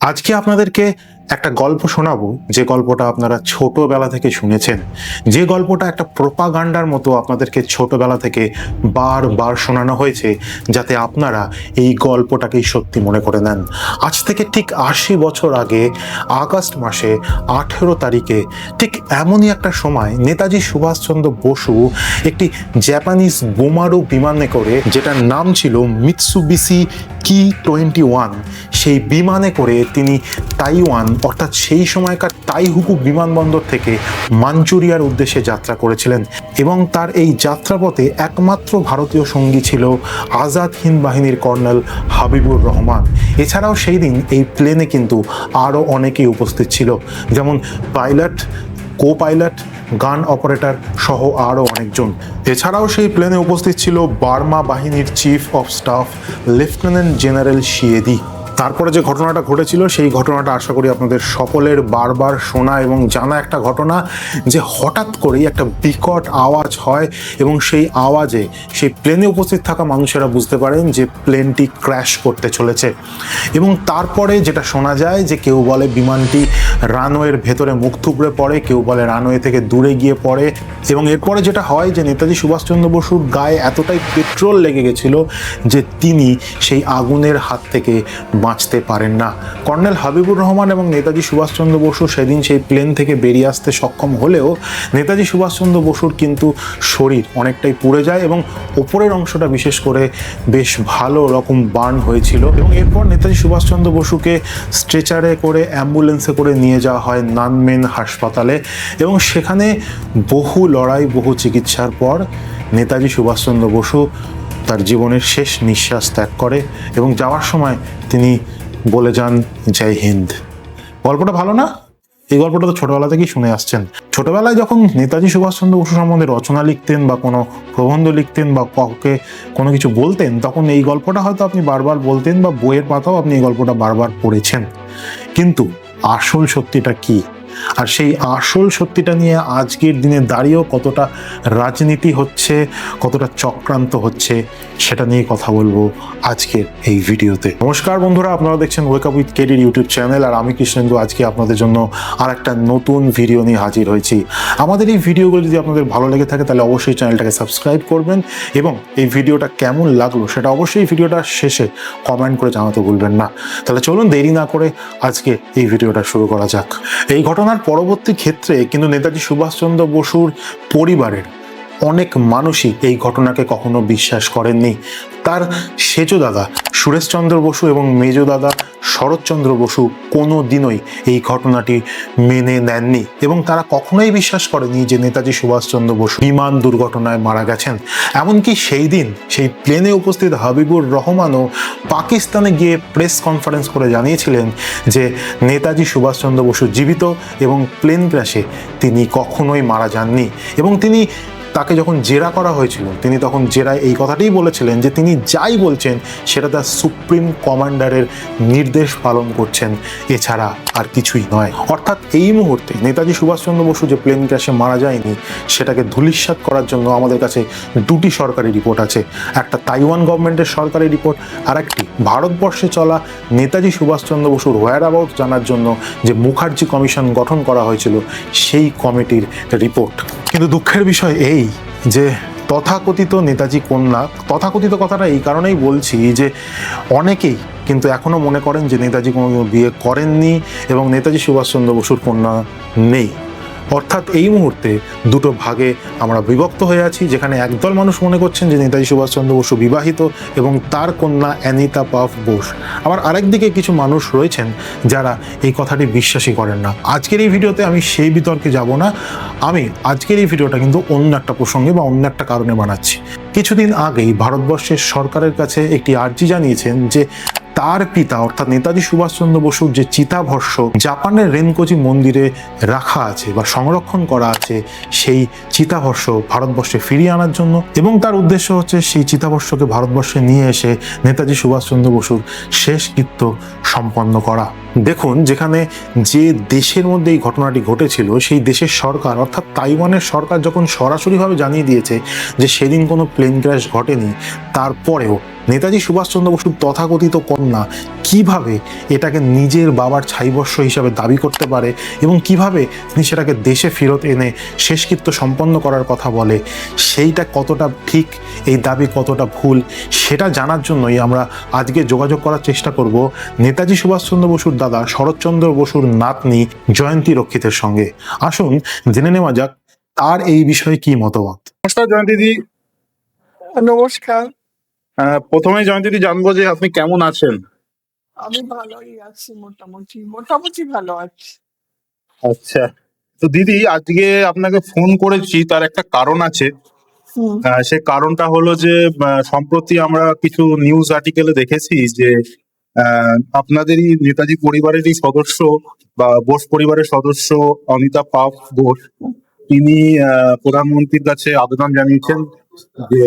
আজকে আপনাদেরকে একটা গল্প শোনাবো। যে গল্পটা আপনারা ছোটবেলা থেকে শুনেছেন। যে গল্পটা একটা প্রোপাগান্ডার মতো আপনাদেরকে ছোটবেলা থেকে বারবার শোনানো হয়েছে, যাতে আপনারা এই গল্পটাকেই সত্যি মনে করে নেন। আজ থেকে ঠিক আশি বছর আগে, আগস্ট মাসে আঠেরো তারিখে, ঠিক এমনই একটা সময় নেতাজি সুভাষচন্দ্র বসু একটি জাপানিজ বোমারু বিমানে করে, যেটার নাম ছিল মিৎসুবিসি কি টোয়েন্টি ওয়ান, সেই বিমানে করে তিনি তাইওয়ান, অর্থাৎ সেই সময়কার তাইহুকু বিমানবন্দর থেকে মাঞ্চুরিয়ার উদ্দেশ্যে যাত্রা করেছিলেন এবং তার এই যাত্রাপথে একমাত্র ভারতীয় সঙ্গী ছিল আজাদ হিন্দ বাহিনীর কর্নেল হাবিবুর রহমান। এছাড়াও সেই দিন এই প্লেনে কিন্তু আরও অনেকেই উপস্থিত ছিল, যেমন pilot co pilot gun operator সহ আরও অনেকজন। এছাড়াও সেই প্লেনে উপস্থিত ছিল বার্মা বাহিনীর chief of staff, lieutenant general শিয়েদি। তারপরে যে ঘটনাটা ঘটেছিল, সেই ঘটনাটা আশা করি আপনাদের সকলের বারবার শোনা এবং জানা একটা ঘটনা যে হঠাৎ করেই একটা বিকট আওয়াজ হয় এবং সেই আওয়াজে, সেই প্লেনে উপস্থিত থাকা মানুষেরা বুঝতে পারেন যে প্লেনটি ক্র্যাশ করতে চলেছে। এবং তারপরে যেটা শোনা যায় যে কেউ বলে বিমানটি রানওয়ের ভেতরে মুখ থুবড়ে পড়ে, কেউ বলে রানওয়ে থেকে দূরে গিয়ে পড়ে। এবং এরপরে যেটা হয় যে নেতাজি সুভাষচন্দ্র বসুর গায়ে এতটাই পেট্রোল লেগে গেছিল যে তিনি সেই আগুনের হাত থেকে বাঁচতে পারেন না। কর্নেল হাবিবুর রহমান এবং নেতাজি সুভাষচন্দ্র বসু সেদিন সেই প্লেন থেকে বেরিয়ে আসতে সক্ষম হলেও নেতাজি সুভাষচন্দ্র বসুর কিন্তু শরীর অনেকটাই পুড়ে যায় এবং ওপরের অংশটা বিশেষ করে বেশ ভালো রকম বার্ন হয়েছিল এবং এরপর নেতাজি সুভাষচন্দ্র বসুকে স্ট্রেচারে করে, অ্যাম্বুলেন্সে করে নিয়ে যাওয়া হয় নানমেন হাসপাতালে এবং সেখানে বহু লড়াই, বহু চিকিৎসার পর নেতাজি সুভাষচন্দ্র বসু তার জীবনের শেষ নিঃশ্বাস ত্যাগ করে এবং যাওয়ার সময় তিনি বলে যান, জয় হিন্দ। গল্পটা ভালো না? এই গল্পটা তো ছোটবেলা থেকেই শুনে আসছেন। ছোটবেলায় যখন নেতাজি সুভাষচন্দ্র বসু সম্বন্ধে রচনা লিখতেন বা কোনো প্রবন্ধ লিখতেন বা কাউকে কোনো কিছু বলতেন, তখন এই গল্পটা হয়তো আপনি বারবার বলতেন বা বইয়ের পাতাও আপনি এই গল্পটা বারবার পড়েছেন। কিন্তু আসল সত্যিটা কি? আর সেই আসল সত্যিটা নিয়ে আজকের দিনে দাঁড়িয়েও কতটা রাজনীতি হচ্ছে, কতটা চক্রান্ত হচ্ছে, সেটা নিয়ে কথা বলব আজকের এই ভিডিওতে। নমস্কার বন্ধুরা, আপনারা দেখছেন ওয়েক আপ উইথ কেডির ইউটিউব চ্যানেল আর আমি কৃষ্ণেন্দু। আজকে আপনাদের জন্য আর একটা নতুন ভিডিও নিয়ে হাজির হয়েছি। আমাদের এই ভিডিওগুলো যদি আপনাদের ভালো লেগে থাকে, তাহলে অবশ্যই চ্যানেলটাকে সাবস্ক্রাইব করবেন এবং এই ভিডিওটা কেমন লাগল সেটা অবশ্যই ভিডিওটা শেষে কমেন্ট করে জানাতে ভুলবেন না। তাহলে চলুন দেরি না করে আজকে এই ভিডিওটা শুরু করা যাক। এই ঘটনার পরবর্তী ক্ষেত্রে কিন্তু নেতাজি সুভাষচন্দ্র বসুর পরিবারের অনেক মানুষই এই ঘটনাকে কখনো বিশ্বাস করেননি। তার সেজ দাদা সুরেশচন্দ্র বসু এবং মেজ দাদা শরৎচন্দ্র বসু কোনো দিনই এই ঘটনাটি মেনে নেননি এবং তারা কখনোই বিশ্বাস করেনি যে নেতাজি সুভাষচন্দ্র বসু বিমান দুর্ঘটনায় মারা গেছেন। এমনকি সেই দিন সেই প্লেনে উপস্থিত হাবিবুর রহমানও পাকিস্তানে গিয়ে প্রেস কনফারেন্স করে জানিয়েছিলেন যে নেতাজি সুভাষচন্দ্র বসু জীবিত এবং প্লেন ক্র্যাশে তিনি কখনোই মারা যাননি এবং তিনি তাকে যখন জেরা করা হয়েছিল, তিনি তখন জেরায় এই কথাটাই বলেছিলেন যে তিনি যাই বলছেন, সেটা তার সুপ্রিম কমান্ডারের নির্দেশ পালন করছেন। এছাড়া আর কিছুই নয়। অর্থাৎ এই মুহূর্তে নেতাজি সুভাষচন্দ্র বসু যে প্লেন ক্র্যাশে মারা যায়নি, সেটাকে ধূলিসাৎ করার জন্য আমাদের কাছে দুটি সরকারি রিপোর্ট আছে। একটা তাইওয়ান গভর্নমেন্টের সরকারি রিপোর্ট আর একটি ভারতবর্ষে চলা নেতাজি সুভাষচন্দ্র বসুর হোয়ার অ্যাবাউট জানার জন্য যে মুখার্জি কমিশন গঠন করা হয়েছিল, সেই কমিটির রিপোর্ট কিন্তু দুঃখের বিষয় এই যে তথাকথিত নেতাজি কন্যা, তথাকথিত কথাটা এই কারণেই বলছি যে অনেকেই কিন্তু এখনও মনে করেন যে নেতাজি কোনো বিয়ে করেননি এবং নেতাজি সুভাষচন্দ্র বসুর কন্যা নেই। অর্থাৎ এই মুহূর্তে দুটো ভাগে আমরা বিভক্ত হয়ে আছি, যেখানে একদল মানুষ মনে করছেন যে নেতাজি সুভাষচন্দ্র বসু বিবাহিত এবং তার কন্যা অ্যানিতা পাফ বোস। আবার আরেকদিকে কিছু মানুষ রয়েছেন যারা এই কথাটি বিশ্বাসই করেন না। আজকের এই ভিডিওতে আমি সেই বিতর্কে যাব না। আমি আজকের এই ভিডিওটা কিন্তু অন্য একটা প্রসঙ্গে বা অন্য একটা কারণে বানাচ্ছি। কিছুদিন আগেই ভারতবর্ষের সরকারের কাছে একটি আর্জি জানিয়েছেন যে তার পিতা, অর্থাৎ নেতাজি সুভাষচন্দ্র বসুর যে চিতাভস্য জাপানের রেনকোজি মন্দিরে রাখা আছে বা সংরক্ষণ করা আছে সেই চিতাভস্য ভারতবর্ষে ফিরিয়ে আনার জন্য এবং তার উদ্দেশ্য হচ্ছে সেই চিতাভস্যকে ভারতবর্ষে নিয়ে এসে নেতাজি সুভাষচন্দ্র বসুর শেষকৃত্য সম্পন্ন করা। দেখুন, যেখানে যে দেশের মধ্যে এই ঘটনাটি ঘটেছিল, সেই দেশের সরকার, অর্থাৎ তাইওয়ানের সরকার যখন সরাসরিভাবে জানিয়ে দিয়েছে যে সেদিন কোনো প্লেন ক্র্যাশ ঘটেনি, তারপরেও নেতাজি সুভাষচন্দ্র বসুর তথাকথিত কন্যা কীভাবে এটাকে নিজের বাবার ছাইবর্ষ হিসাবে দাবি করতে পারে এবং কীভাবে তিনি সেটাকে দেশে ফেরত এনে শেষকৃত্য সম্পন্ন করার কথা বলে সেইটা কতটা ঠিক এই দাবি কতটা ভুল সেটা জানার জন্যই আমরা আজকে যোগাযোগ করার চেষ্টা করব নেতাজি সুভাষচন্দ্র বসুর দাদা শরৎচন্দ্র বসুর নাতনি জয়ন্তী রক্ষিতের সঙ্গে। আসুন জেনে নেওয়া যাক তার এই বিষয়ে কি মতামত নমস্কার জয়ন্তীদি নমস্কার। প্রথমে জয়ন্তীদি জানব যে আপনি কেমন আছেন? আমি ভালোই আছি মোটামুটি মোটামুটি ভালো আছি। আচ্ছা তো দিদি আজকে আপনাকে ফোন করেছি তার একটা কারণ আছে। সে কারণটা হলো যে সম্প্রতি আমরা কিছু নিউজ আর্টিকেলে দেখেছি যে আপনাদেরই নেতাজি পরিবারেরই সদস্য বা বোস পরিবারের সদস্য অনিতা পাপ ঘোষ তিনি আহ, প্রধানমন্ত্রীর কাছে আবেদন জানিয়েছেন যে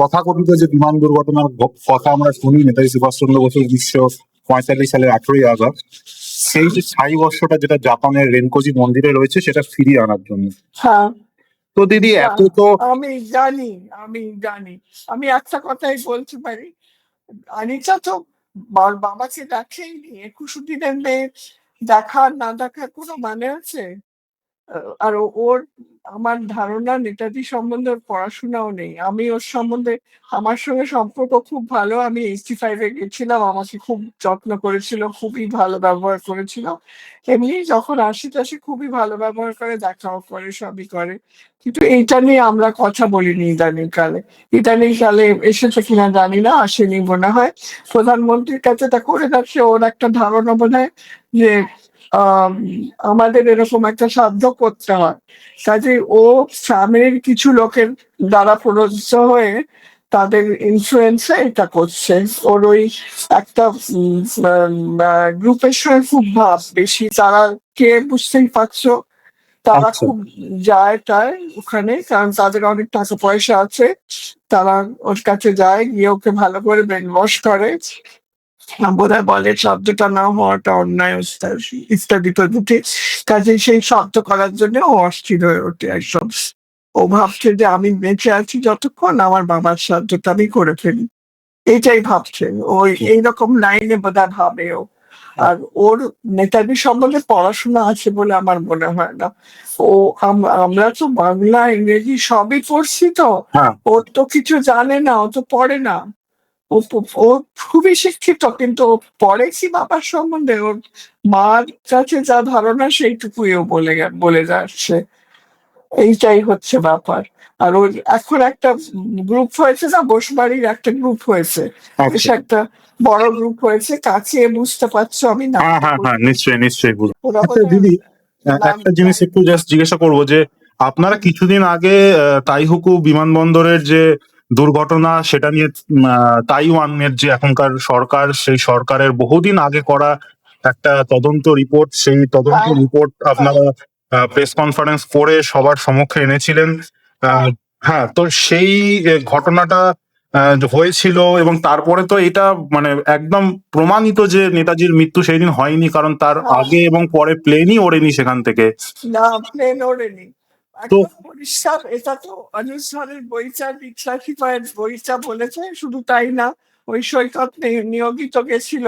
তথাকথিত যে বিমান দুর্ঘটনার কথা আমরা শুনি নেতাজি সুভাষচন্দ্র বসু উনিশশো পঁয়তাল্লিশ সালের আঠেরোই আগস্ট। সেই যে ছাই বর্ষটা যেটা জাপানের রেনকোজি মন্দিরে রয়েছে সেটা ফিরিয়ে আনার জন্য। হ্যাঁ। তো দিদি এত তো আমি জানি আমি জানি। আমি একটা কথাই বলতে পারি। অনিতা তো বাবাকে দেখেইনি একুশ দিনের মেয়ে দেখা না দেখার কোনো মানে আছে? আর ওর আমার ধারণা নেতাজি সম্বন্ধে পড়াশোনাও নেই। আমি ওর সম্বন্ধে, আমার সঙ্গে সম্পর্ক খুব ভালো। আমি এইচটি ফাইভে গেছিলাম, আমাকে খুব যত্ন করেছিল, খুবই ভালো ব্যবহার করেছিল। এমনি যখন আসি টাসি খুবই ভালো ব্যবহার করে, দেখাও করে, সবই করে। কিন্তু এইটা নিয়ে আমরা কথা বলিনি ইদানিং কালে ইদানিং কালে এসেছে কিনা জানি না, আসেনি মনে হয়। প্রধানমন্ত্রীর কাছে তা করে যাচ্ছে ওর একটা ধারণা বোধ হয় যে আমাদের এরকম একটা সাধ্য করতে হয়। কাজে ও ফ্যামিলির কিছু লোকের দ্বারা প্ররোচিত হয়ে তাদের ইনফ্লুয়েন্সে এটা করছে। ওর ওই একটা গ্রুপের সঙ্গে খুব ভাব বেশি। তারা কে বুঝতেই পারছ? তারা আচ্ছা। খুব যায় টায় ওখানে কারণ তাদের অনেক টাকা পয়সা আছে। তারা ওর কাছে যায় গিয়ে ওকে ভালো করে ব্রেন ওয়াশ করে। বোধ হয় বলে শব্দটা না হওয়াটা অন্যায় ইত্যাদি- প্রভৃতি কাজে সেই শব্দ করার জন্য ও অস্থির হয়ে ওঠে একদম। ও ভাবছে যে আমি বেঁচে আছি যতক্ষণ আমার বাবার সাহায্যটা আমি করে ফেলি। এটাই ভাবছে। ওই এইরকম লাইনে বোধহয় ভাবে ও। আর ওর নেতাজি সম্বন্ধে পড়াশোনা আছে বলে আমার মনে হয় না। ও আম- আমরা তো বাংলা ইংরেজি সবই পড়ছি তো। হ্যাঁ। ওর তো কিছু জানে না ও তো পড়ে না। ও খুবই শিক্ষিত কিন্তু পড়ে কি বাবার সম্বন্ধে ওর মার কাছে যা ধারণা সেইটুকুই ও বলে বলে যাচ্ছে। এইটাই হচ্ছে ব্যাপার। আর ওর এখন একটা গ্রুপ হয়েছে না বসবাড়ির একটা গ্রুপ হয়েছে। বেশ আচ্ছা একটা বড় গ্রুপ হয়েছে কাছে বুঝতে পারছ আমি না হ্যাঁ হ্যাঁ হ্যাঁ নিশ্চয়ই নিশ্চয়ই দিদি আহ, একটা জিনিস একটু জাস্ট জিজ্ঞাসা করব যে আপনারা কিছুদিন আগে তাইহুকু বিমানবন্দরের যে দুর্ঘটনা সেটা নিয়ে তাইওয়ানের যে এখনকার সরকার সেই সরকারের বহুদিন আগে করা একটা তদন্ত রিপোর্ট সেই তদন্ত হ্যাঁ। রিপোর্ট আপনারা প্রেস কনফারেন্স করে সবার সম্মুখে এনেছিলেন হ্যাঁ তো সেই ঘটনাটা হয়েছিল এবং তারপরে তো এটা মানে একদম প্রমাণিত যে নেতাজির মৃত্যু সেই দিন হয়নি কারণ তার হ্যাঁ। আগে এবং পরে প্লেনই ওড়েনি সেখান থেকে না প্লেন ওড়েনি এটা তো অনুসারের বইটা ডিক্লাসিফাইড বইটা বলেছে, শুধু তাই না, ওই সৈকত নিয়োগিত গেছিল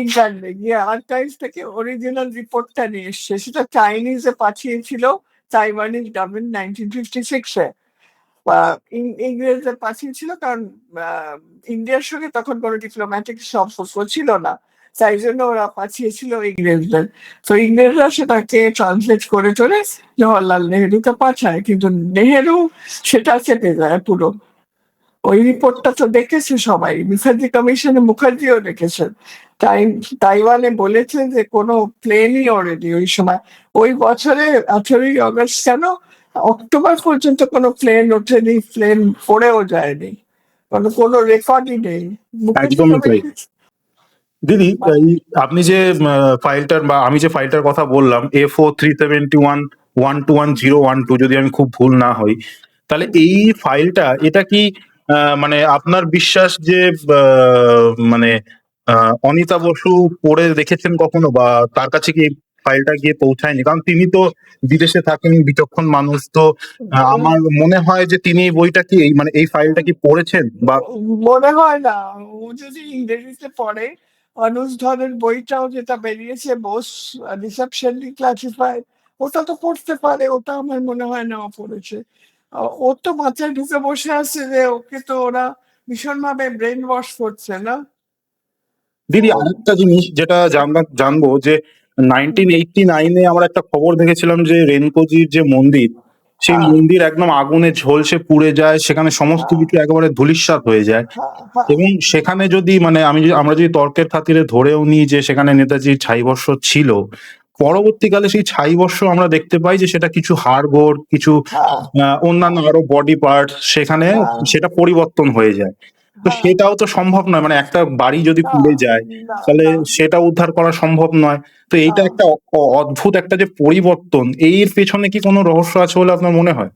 ইংল্যান্ডে। গিয়ে আর্কাইভ থেকে অরিজিনাল রিপোর্টটা নিয়ে এসছে, সেটা চাইনিজে পাঠিয়েছিল তাইওয়ানিজ গভর্নমেন্ট নাইনটিন ফিফটি সিক্সে ইংরেজদের পাঠিয়েছিল, কারণ ইন্ডিয়ার সঙ্গে তখন কোনো ডিপ্লোম্যাটিক সম্পর্ক ছিল না। তাই জন্য ওরা পাঠিয়েছিল ইংরেজদের। তো ইংরেজরা সেটাকে ট্রান্সলেট করে চলে জওয়াহরলাল নেহেরুকে পাঠায় কিন্তু নেহেরু সেটা চেপে যায় পুরো। ওই রিপোর্টটা তো দেখেছে সবাই মুখার্জি কমিশনে মুখার্জিও দেখেছেন তাই তাইওয়ানে বলেছে যে কোনো প্লেনই ওড়েনি ওই সময় ওই বছরে আঠেরোই অগস্ট কেন? অক্টোবর পর্যন্ত কোনো প্লেন ওঠেনি প্লেন পড়েও যায়নি। কোনো কোনো রেকর্ডই নেই। মুখার্জি দিদি আপনি যে ফাইলটার বা আমি যে ফাইলটার কথা বললাম F O three seventy one one two one zero one two যদি আমি খুব ভুল না হই, তাহলে এই ফাইলটা এটা কি মানে আপনার বিশ্বাস যে মানে অনিতা বসু পড়ে দেখেছেন কখনো? বা তার কাছে কি ফাইলটা গিয়ে পৌঁছায়নি? কারণ তিনি তো বিদেশে থাকেন, বিচক্ষণ মানুষ, তো আমার মনে হয় যে তিনি এই বইটা কি মানে এই ফাইলটা কি পড়েছেন? বা মনে হয় না। ও যদি ইংরেজিতে পড়ে অনুজ ধরের বইটাও যেটা বেরিয়েছে বোস রিসেপশন ক্লাসিফাইড ওটা তো পড়তে পারে, ওটা আমার মনে হয় না পড়েছে। ও তো মাথায় ঢুকে বসে আছে যে ওকে তো ওরা ভীষণভাবে ব্রেন ওয়াশ করছে না? দিদি, আরেকটা জিনিস যেটা জানব যে নাইনটিন এইটটি নাইনে আমরা একটা খবর দেখেছিলাম যে রেনকোজির যে মন্দির সেই হ্যাঁ। মন্দির একদম আগুনে ঝলসে পুড়ে যায় সেখানে সমস্ত হ্যাঁ। কিছু একেবারে ধুলিস্বাদ হয়ে যায় হ্যাঁ এবং সেখানে যদি মানে আমি আমরা যদি তর্কের খাতিরে ধরেও নিই যে সেখানে নেতাজির ছাইবর্ষ ছিল পরবর্তীকালে সেই ছাইবর্ষ আমরা দেখতে পাই যে সেটা কিছু হাড়গোড় কিছু আহ, অন্যান্য আরও বডি পার্ট সেখানে। সেটা পরিবর্তন হয়ে যায় তো হ্যাঁ। সেটাও তো সম্ভব নয়। মানে একটা বাড়ি যদি খুলে যায় তাহলে সেটা উদ্ধার করা সম্ভব নয়। তো এইটা একটা অদ্ভুত একটা যে পরিবর্তন এর পেছনে কি কোনো রহস্য আছে বলে আপনার মনে হয়?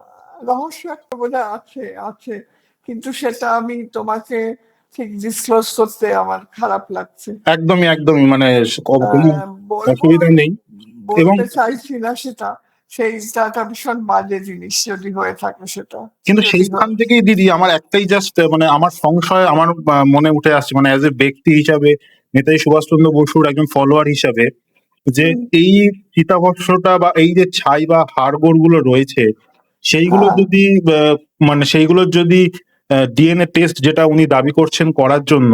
রহস্য একটা বোধ আছে আছে। কিন্তু সেটা আমি তোমাকে ঠিক ডিসক্লোজ করতে আমার খারাপ লাগছে। একদমই একদমই। মানে বলব, অসুবিধা নেই। এবং- চাইছি না সেটা। সেইটা একটা ভীষণ বাজে জিনিস যদি হয়ে থাকে সেটা কিন্তু সেইখান থেকেই দিদি আমার একটাই জাস্ট মানে আমার সংশয় আমার মনে উঠে আসছে মানে অ্যাজ এ ব্যক্তি হিসাবে নেতাজি সুভাষচন্দ্র বসুর একজন ফলোয়ার হিসাবে যে এই চিতাভস্যটা বা এই যে ছাই বা হাড়গোড়গুলো রয়েছে সেইগুলো হ্যাঁ। যদি মানে সেইগুলোর যদি ডিএনএ টেস্ট যেটা উনি দাবি করছেন করার জন্য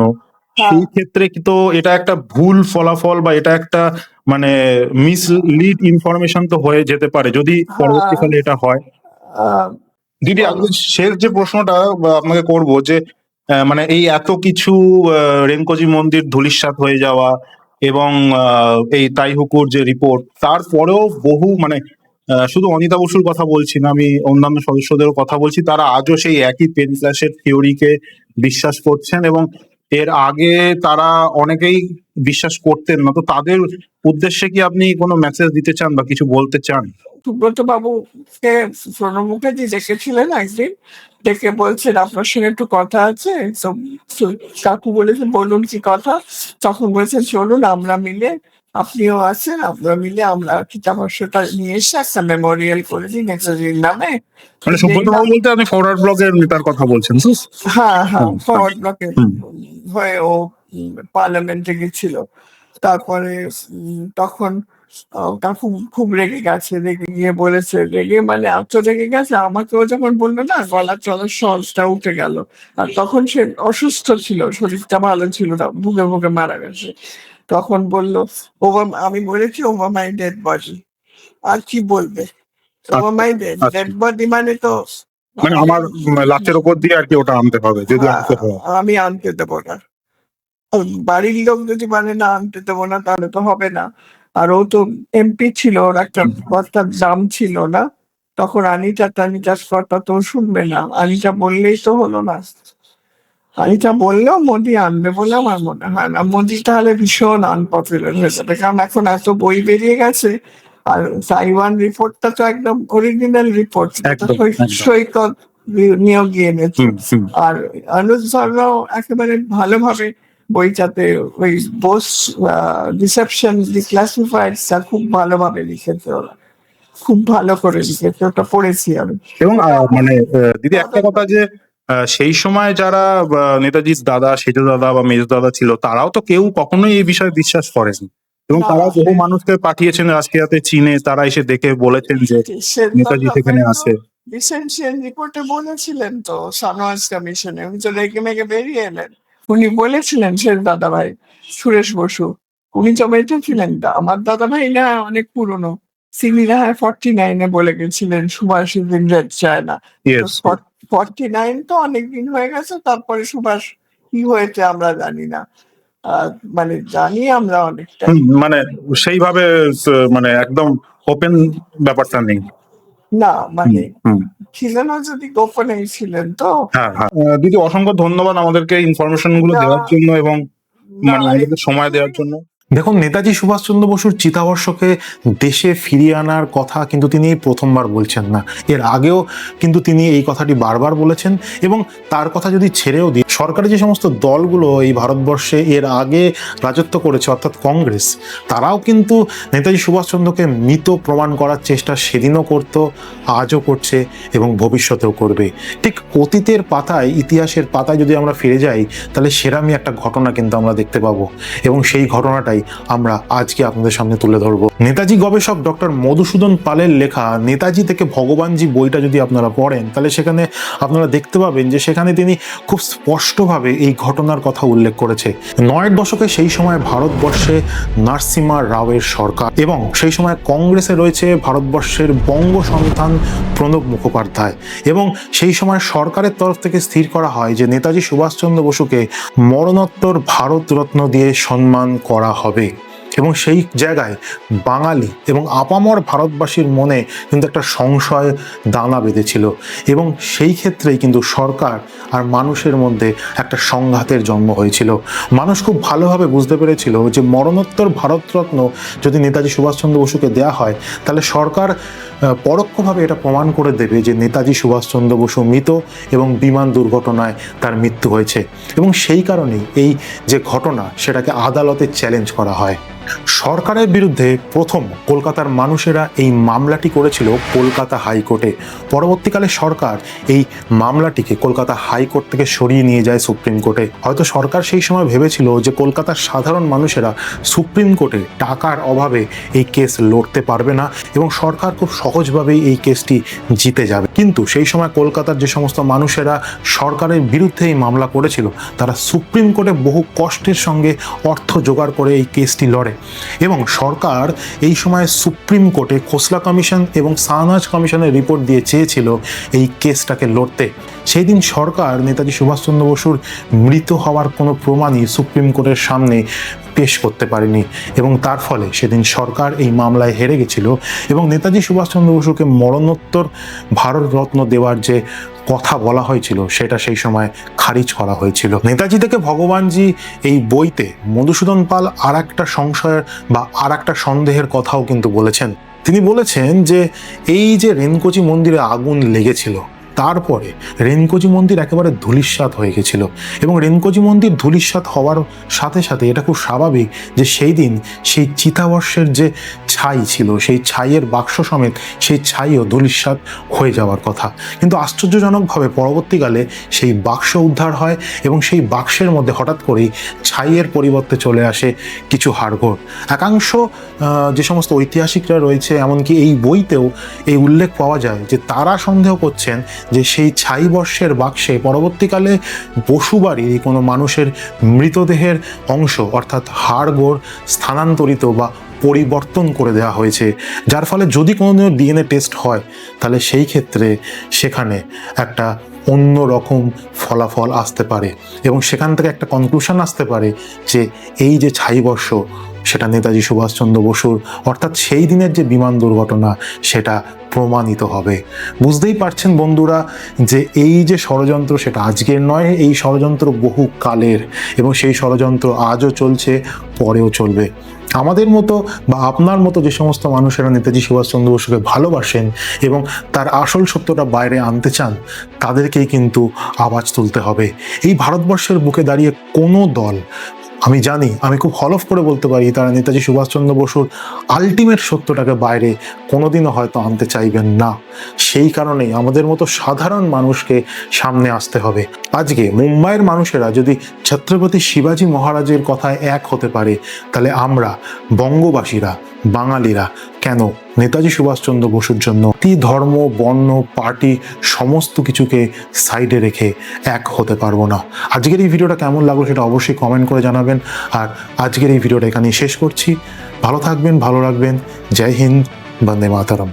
হ্যাঁ। সেই ক্ষেত্রে কি তো এটা একটা ভুল ফলাফল বা এটা একটা মানে মিসলিড ইনফরমেশন তো হয়ে যেতে পারে যদি হ্যাঁ। পরবর্তীকালে এটা হয় আহ, দিদি আমি শেষ যে প্রশ্নটা আপনাকে করব যে আহ, মানে এই এত কিছু রেঙ্কোজি মন্দির ধূলিসাৎ হয়ে যাওয়া এবং আহ, এই তাইহুকুর যে রিপোর্ট তারপরেও বহু মানে আহ, শুধু অনিতা বসুর কথা বলছি না আমি অন্যান্য সদস্যদেরও কথা বলছি তারা আজও সেই একই পেন ক্লাসের থিওরিকে বিশ্বাস করছেন এবং এর আগে তারা অনেকেই বিশ্বাস করতেন না। তো তাদের উদ্দেশ্যে কি আপনি কোনো মেসেজ দিতে চান বা কিছু বলতে চান? সুব্রত বাবুকে প্রণব মুখার্জি ডেকেছিলেন একদিন ডেকে বলছেন আপনার সঙ্গে একটু কথা আছে? কাকু বলেছেন বলুন কি কথা? তখন বলেছেন চলুন আমরা মিলে আপনিও আছেন আমরা মিলে আমরা কিতাবর্ষটা নিয়ে এসে একটা মেমোরিয়াল করে দিই নেতাজির নামে? মানে সুব্রত বাবু বলতে আপনি ফরওয়ার্ড ব্লগের নেতার কথা বলছেন হ্যাঁ হ্যাঁ ফরওয়ার্ড ব্লকে হুম। হয়ে ও পার্লামেন্টে গেছিল তারপরে তখন কাকু খুব রেগে গেছে রেগে গিয়ে বলেছে রেগে মানে এত রেগে গেছে? আমাকেও যখন বলল না গলা চলার সহজটা উঠে গেল। আর তখন সে অসুস্থ ছিল শরীরটা ভালো ছিল না ভুগে ভুগে মারা গেছে। তখন বলল ওভার আমি বলেছি ওভার মাই ডেড বডি। আর কি বলবে? মাই ডেড আচ্ছা। বডি মানে তো মানে আমার লাচের উপর দিয়ে আর কি ওটা আনতে হবে যদি আনতে হয়। আমি আনতে দেবো না বাড়ির লোক যদি মানে না আনতে দেবো না তাহলে তো হবে না। আর ও তো এমপি ছিল ওর একটা কথার দাম ছিল না। তখন আনিতা টানিতার কথা তো শুনবে না। আনিতা বললেই তো হলো না। আনিতা বললেও মোদি আনবে বলে আমার মনে হয় না। মোদি তাহলে ভীষণ আনপপুলার হয়ে যাবে কারণ এখন এত বই বেরিয়ে গেছে। আর তাইওয়ান রিপোর্টটা তো একদম অরিজিনাল রিপোর্ট। সৈকত নিয়োগ এনেছে। আর অনুজ ধর্মরাও একেবারে ভালোভাবে বইটাতে ওই বোস রিসেপশন ডিক্লাসিফাইড খুব ভালোভাবে লিখেছে ওরা। খুব ভালো করে লিখেছে ওটা পড়েছি আমি। এবং মানে দিদি একটা কথা যে সেই সময় যারা নেতাজির দাদা সেজ দাদা বা মেজ দাদা ছিল তারাও তো কেউ কখনোই এই বিষয়ে বিশ্বাস করেনি। এবং তারা বহু মানুষকে পাঠিয়েছেন রাশিয়াতে চীনে তারা এসে দেখে বলেছেন যে নেতাজি সেখানে আছে। রিসেন্সিয়াল রিপোর্টে বলেছিলেন তো সানওয়াজ কমিশনে উনি তো রেগে মেগে বেরিয়ে এলেন। উনি বলেছিলেন শেষ দাদা ভাই সুরেশ বসু। উনি তো বেঁচে ছিলেন আমার দাদা ভাই না অনেক পুরনো। হয় ফর্টি নাইনে বলে গেছিলেন সুভাষ ইন্দ্রের চায় না। ফর্টি নাইন তো অনেকদিন হয়ে গেছে তারপরে সুভাষ কি হয়েছে আমরা জানি না। মানে জানি আমরা অনেকটা। মানে সেইভাবে মানে একদম ওপেন ব্যাপারটা নেই। না মানে ছিলেন যদি গোপনেই ছিলেন তো হ্যাঁ হ্যাঁ। আহ, দিদি অসংখ্য ধন্যবাদ আমাদেরকে ইনফরমেশনগুলো দেওয়ার জন্য এবং মানে আমাদের সময় দেওয়ার জন্য। দেখুন, নেতাজি সুভাষচন্দ্র বসুর চিতাবর্ষকে দেশে ফিরিয়ে আনার কথা কিন্তু তিনি প্রথমবার বলছেন না। এর আগেও কিন্তু তিনি এই কথাটি বারবার বলেছেন এবং তার কথা যদি ছেড়েও দিই, সরকারি যে সমস্ত দলগুলো এই ভারতবর্ষে এর আগে রাজত্ব করেছে, অর্থাৎ কংগ্রেস, তারাও কিন্তু নেতাজি সুভাষচন্দ্রকে মৃত প্রমাণ করার চেষ্টা সেদিনও করত, আজও করছে এবং ভবিষ্যতেও করবে। ঠিক অতীতের পাতায়, ইতিহাসের পাতায় যদি আমরা ফিরে যাই, তাহলে সেরামই একটা ঘটনা কিন্তু আমরা দেখতে পাবো এবং সেই ঘটনাটাই আমরা আজকে আপনাদের সামনে তুলে ধরবো। নেতাজি গবেষক ডক্টর মধুসূদন পালের লেখা, নেতাজি থেকে ভগবানজি বইটা যদি আপনারা পড়েন, তাহলে সেখানে আপনারা দেখতে পাবেন যে সেখানে তিনি খুব স্পষ্টভাবে এই ঘটনার কথা উল্লেখ করেছে। নয়ের দশকে সেই সময় ভারতবর্ষে নারসিমা রাওয়ের সরকার এবং সেই সময় কংগ্রেসে রয়েছে ভারতবর্ষের বঙ্গ সন্তান প্রণব মুখোপাধ্যায় এবং সেই সময় সরকারের তরফ থেকে স্থির করা হয় যে নেতাজি সুভাষচন্দ্র বসুকে মরণোত্তর ভারতরত্ন দিয়ে সম্মান করা হবে। এবং সেই জায়গায় বাঙালি এবং আপামর ভারতবাসীর মনে কিন্তু একটা সংশয় দানা বেঁধেছিল। এবং সেই ক্ষেত্রেই কিন্তু সরকার আর মানুষের মধ্যে একটা সংঘাতের জন্ম হয়েছিল। মানুষ খুব ভালোভাবে বুঝতে পেরেছিল যে মরণোত্তর ভারতরত্ন যদি নেতাজি সুভাষচন্দ্র বসুকে দেয়া হয় তাহলে সরকার আহ, পরোক্ষভাবে এটা প্রমাণ করে দেবে যে নেতাজি সুভাষচন্দ্র বসু মৃত এবং বিমান দুর্ঘটনায় তার মৃত্যু হয়েছে। এবং সেই কারণেই এই যে ঘটনা, সেটাকে আদালতে চ্যালেঞ্জ করা হয়। সরকারের বিরুদ্ধে প্রথম কলকাতার মানুষেরা এই মামলাটি করেছিল কলকাতা হাইকোর্টে। পরবর্তীকালে সরকার এই মামলাটিকে কলকাতা হাইকোর্ট থেকে সরিয়ে নিয়ে যায় সুপ্রিম কোর্টে। হয়তো সরকার সেই সময় ভেবেছিল যে কলকাতার সাধারণ মানুষেরা সুপ্রিম কোর্টে টাকার অভাবে এই কেস লড়তে পারবে না এবং সরকার খুব সহজভাবেই এই কেসটি জিতে যাবে। কিন্তু সেই সময় কলকাতার যে সমস্ত মানুষেরা সরকারের বিরুদ্ধে এই মামলা করেছিল, তারা সুপ্রিম কোর্টে বহু কষ্টের সঙ্গে অর্থ জোগাড় করে এই কেসটি লড়ে। এবং সরকার এই সময় সুপ্রিম কোর্টে খোসলা কমিশন এবং সানাজ কমিশনের রিপোর্ট দিয়ে চেয়েছিল এই কেসটাকে লড়তে। সেই দিন সরকার নেতাজি সুভাষচন্দ্র বসুর মৃত হওয়ার কোনো প্রমাণই সুপ্রিম কোর্টের সামনে পেশ করতে পারেনি এবং তার ফলে সেদিন সরকার এই মামলায় হেরে গেছিল এবং নেতাজি সুভাষচন্দ্র বসুকে মরণোত্তর ভারতরত্ন দেওয়ার যে কথা বলা হয়েছিল, সেটা সেই সময় খারিজ করা হয়েছিল। নেতাজি থেকে ভগবানজি এই বইতে মধুসূদন পাল আর একটা সংশয়ের বা আর একটা সন্দেহের কথাও কিন্তু বলেছেন। তিনি বলেছেন যে এই যে রেনকোচি মন্দিরে আগুন লেগেছিল তারপরে রেনকোজি মন্দির একেবারে ধূলিস্বাত হয়ে গেছিল এবং রেনকোজি মন্দির ধূলিস্বাত হওয়ার সাথে সাথে এটা খুব স্বাভাবিক যে সেই দিন সেই চিতাবর্ষের যে ছাই ছিল, সেই ছাইয়ের বাক্স সমেত সেই ছাইও ধূলিস্বাত হয়ে যাওয়ার কথা। কিন্তু আশ্চর্যজনকভাবে পরবর্তীকালে সেই বাক্স উদ্ধার হয় এবং সেই বাক্সের মধ্যে হঠাৎ করেই ছাইয়ের পরিবর্তে চলে আসে কিছু হাড়গোড়। একাংশ যে সমস্ত ঐতিহাসিকরা রয়েছে, এমনকি এই বইতেও এই উল্লেখ পাওয়া যায় যে তারা সন্দেহ করছেন যে সেই ছাই বর্ষের বাক্সে পরবর্তীকালে বসুবাড়ির কোনো মানুষের মৃতদেহের অংশ অর্থাৎ হাড়গোড় স্থানান্তরিত বা পরিবর্তন করে দেওয়া হয়েছে। যার ফলে যদি কোনো ডিএনএ টেস্ট হয়, তাহলে সেই ক্ষেত্রে সেখানে একটা অন্য রকম ফলাফল আসতে পারে এবং সেখান থেকে একটা কনক্লুশন আসতে পারে যে এই যে ছাইবর্ষ সেটা নেতাজি সুভাষচন্দ্র বসুর, অর্থাৎ সেই দিনের যে বিমান দুর্ঘটনা, সেটা প্রমাণিত হবে। বুঝতেই পারছেন বন্ধুরা যে এই যে ষড়যন্ত্র, সেটা আজকের নয়, এই ষড়যন্ত্র বহু কালের এবং সেই ষড়যন্ত্র আজও চলছে, পরেও চলবে। আমাদের মতো বা আপনার মতো যে সমস্ত মানুষেরা নেতাজি সুভাষচন্দ্র বসুকে ভালোবাসেন এবং তার আসল সত্যটা বাইরে আনতে চান, তাদেরকেই কিন্তু আওয়াজ তুলতে হবে। এই ভারতবর্ষের বুকে দাঁড়িয়ে কোনো দল আমি জানি, আমি খুব হলফ করে বলতে পারি তারা নেতাজি সুভাষচন্দ্র বসুর আলটিমেট সত্যটাকে বাইরে কোনোদিনও হয়তো আনতে চাইবেন না। সেই কারণেই আমাদের মতো সাধারণ মানুষকে সামনে আসতে হবে। আজকে মুম্বাইয়ের মানুষেরা যদি ছত্রপতি শিবাজি মহারাজের কথায় এক হতে পারে, তাহলে আমরা বঙ্গবাসীরা, বাঙালিরা কেন? নেতাজি সুভাষচন্দ্র বসুর জন্য কি ধর্ম, বর্ণ, পার্টি সমস্ত কিছুকে সাইডে রেখে এক হতে পারব না। আজকের এই ভিডিওটা কেমন লাগল সেটা অবশ্যই কমেন্ট করে জানাবেন। আর আজকের এই ভিডিওটা এখানেই শেষ করছি। ভালো থাকবেন, ভালো রাখবেন। জয় হিন্দ, বন্দে মাতারম।